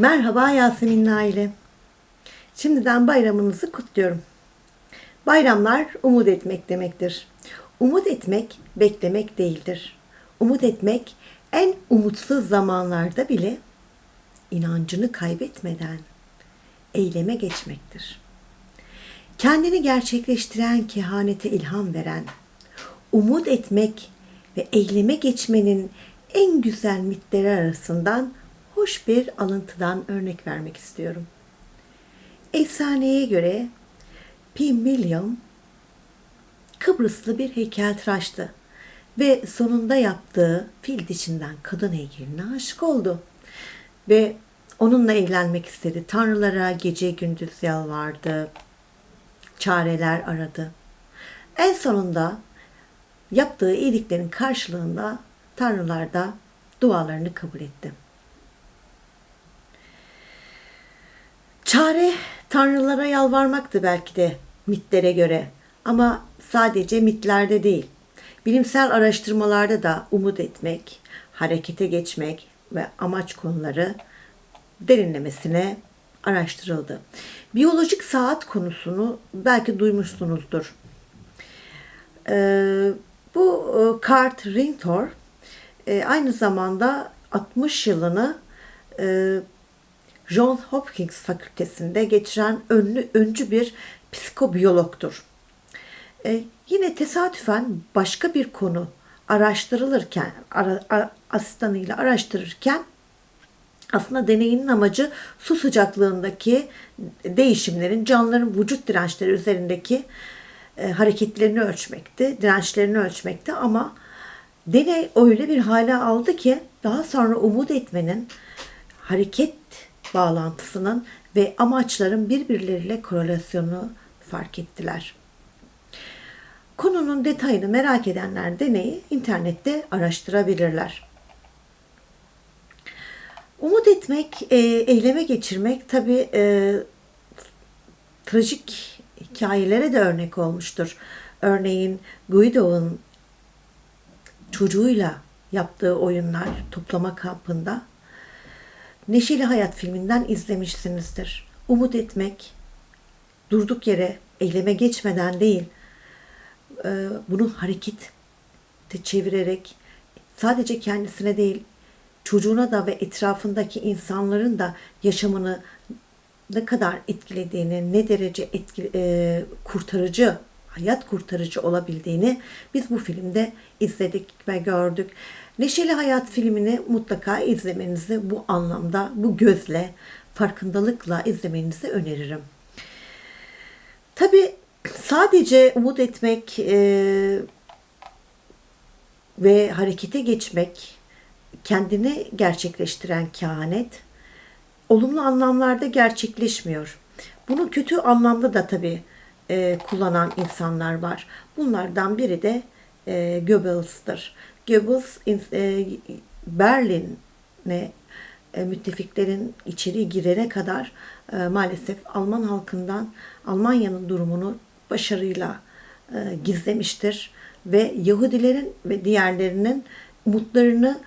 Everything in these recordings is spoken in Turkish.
Merhaba Yasemin aile. Şimdiden bayramınızı kutluyorum. Bayramlar umut etmek demektir. Umut etmek beklemek değildir. Umut etmek en umutsuz zamanlarda bile inancını kaybetmeden eyleme geçmektir. Kendini gerçekleştiren kehanete ilham veren, umut etmek ve eyleme geçmenin en güzel mitleri arasından hoş bir alıntıdan örnek vermek istiyorum. Efsaneye göre Pimmilion Kıbrıslı bir heykeltıraştı ve sonunda yaptığı fil dişinden kadın heykeline aşık oldu. Ve onunla evlenmek istedi. Tanrılara gece gündüz yalvardı. Çareler aradı. En sonunda yaptığı iyiliklerin karşılığında tanrılar da dualarını kabul etti. Çare tanrılara yalvarmaktı belki de mitlere göre ama sadece mitlerde değil. Bilimsel araştırmalarda da umut etmek, harekete geçmek ve amaç konuları derinlemesine araştırıldı. Biyolojik saat konusunu belki duymuşsunuzdur. Ee, bu e, Kurt Ringtor e, aynı zamanda 60 yılını e, Johns Hopkins Fakültesi'nde geçiren önlü, öncü bir psikobiyologtur. E, yine tesadüfen başka bir konu araştırılırken, ara, ara, asistanıyla araştırırken aslında deneyinin amacı su sıcaklığındaki değişimlerin canlıların vücut dirençleri üzerindeki e, hareketlerini ölçmekti, dirençlerini ölçmekti ama deney öyle bir hale aldı ki daha sonra umut etmenin hareket bağlantısının ve amaçların birbirleriyle korelasyonu fark ettiler. Konunun detayını merak edenler deneyi internette araştırabilirler. Umut etmek, e, eyleme geçirmek tabi e, trajik hikayelere de örnek olmuştur. Örneğin Guido'nun çocuğuyla yaptığı oyunlar toplama kampında Neşeli Hayat filminden izlemişsinizdir. Umut etmek, durduk yere eyleme geçmeden değil, e, bunu hareket çevirerek sadece kendisine değil, çocuğuna da ve etrafındaki insanların da yaşamını ne kadar etkilediğini, ne derece etkili, e, kurtarıcı, hayat kurtarıcı olabildiğini biz bu filmde izledik ve gördük. Neşeli Hayat filmini mutlaka izlemenizi bu anlamda, bu gözle, farkındalıkla izlemenizi öneririm. Tabi sadece umut etmek e, ve harekete geçmek, kendini gerçekleştiren kehanet, olumlu anlamlarda gerçekleşmiyor. Bunu kötü anlamda da tabi e, kullanan insanlar var. Bunlardan biri de e, Goebbels'tır. Goebbels e, Berlin'e e, müttefiklerin içeri girene kadar e, maalesef Alman halkından Almanya'nın durumunu başarıyla e, gizlemiştir ve Yahudilerin ve diğerlerinin umutlarını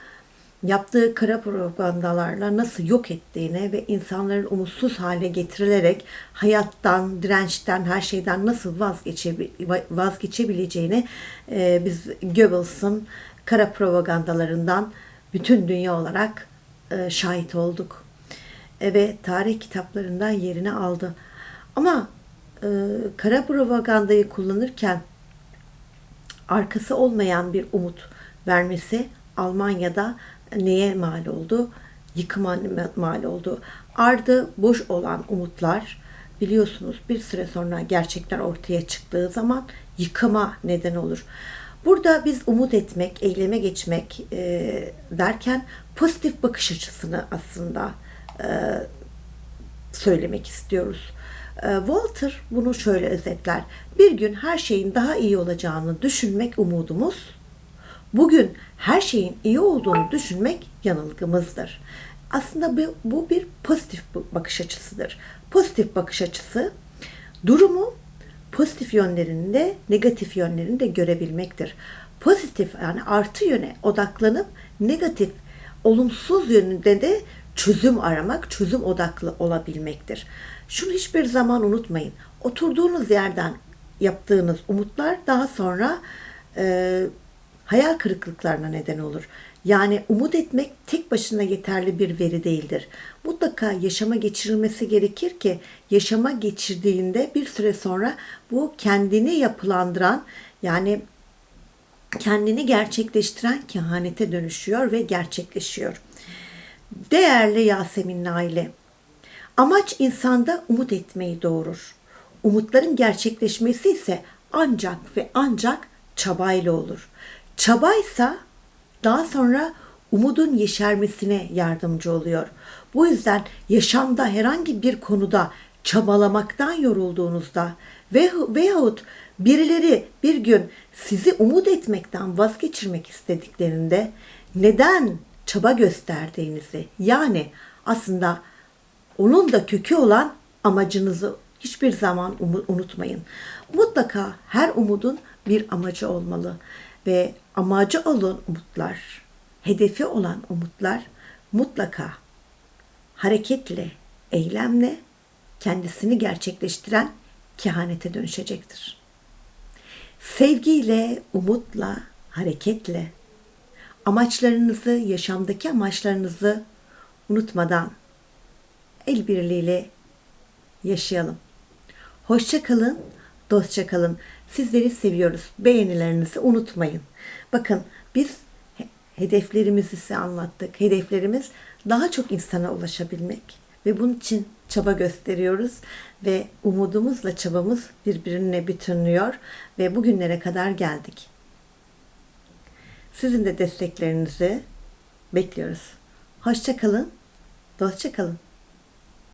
yaptığı kara propagandalarla nasıl yok ettiğine ve insanların umutsuz hale getirilerek hayattan, dirençten, her şeyden nasıl vazgeçebileceğini e, biz Goebbels'ın kara propagandalarından bütün dünya olarak e, şahit olduk. E, ve tarih kitaplarından yerini aldı. Ama e, kara propagandayı kullanırken arkası olmayan bir umut vermesi Almanya'da neye mal oldu? Yıkıma mal oldu. Ardı boş olan umutlar biliyorsunuz bir süre sonra gerçekler ortaya çıktığı zaman yıkıma neden olur. Burada biz umut etmek, eyleme geçmek e, derken pozitif bakış açısını aslında e, söylemek istiyoruz. E, Walter bunu şöyle özetler. Bir gün her şeyin daha iyi olacağını düşünmek umudumuz, bugün her şeyin iyi olduğunu düşünmek yanılgımızdır. Aslında bu, bu bir pozitif bakış açısıdır. Pozitif bakış açısı durumu pozitif yönlerini de negatif yönlerini de görebilmektir. Pozitif yani artı yöne odaklanıp negatif olumsuz yönünde de çözüm aramak, çözüm odaklı olabilmektir. Şunu hiçbir zaman unutmayın. Oturduğunuz yerden yaptığınız umutlar daha sonra e, hayal kırıklıklarına neden olur. Yani umut etmek tek başına yeterli bir veri değildir. Mutlaka yaşama geçirilmesi gerekir ki yaşama geçirdiğinde bir süre sonra bu kendini yapılandıran yani kendini gerçekleştiren kehanete dönüşüyor ve gerçekleşiyor. Değerli Yasemin Nail'i, amaç insanda umut etmeyi doğurur. Umutların gerçekleşmesi ise ancak ve ancak çabayla olur. Çabaysa daha sonra umudun yeşermesine yardımcı oluyor. Bu yüzden yaşamda herhangi bir konuda çabalamaktan yorulduğunuzda ve veyahut birileri bir gün sizi umut etmekten vazgeçirmek istediklerinde neden çaba gösterdiğinizi yani aslında onun da kökü olan amacınızı hiçbir zaman unutmayın. Mutlaka her umudun bir amacı olmalı ve amacı olan umutlar, hedefi olan umutlar mutlaka hareketle, eylemle kendisini gerçekleştiren kehanete dönüşecektir. Sevgiyle, umutla, hareketle amaçlarınızı, yaşamdaki amaçlarınızı unutmadan el birliğiyle yaşayalım. Hoşça kalın, dostça kalın. Sizleri seviyoruz. Beğenilerinizi unutmayın. Bakın biz he- hedeflerimizi size anlattık. Hedeflerimiz daha çok insana ulaşabilmek ve bunun için çaba gösteriyoruz ve umudumuzla çabamız birbirine bütünlüyor ve bugünlere kadar geldik. Sizin de desteklerinizi bekliyoruz. Hoşça kalın, dostça kalın.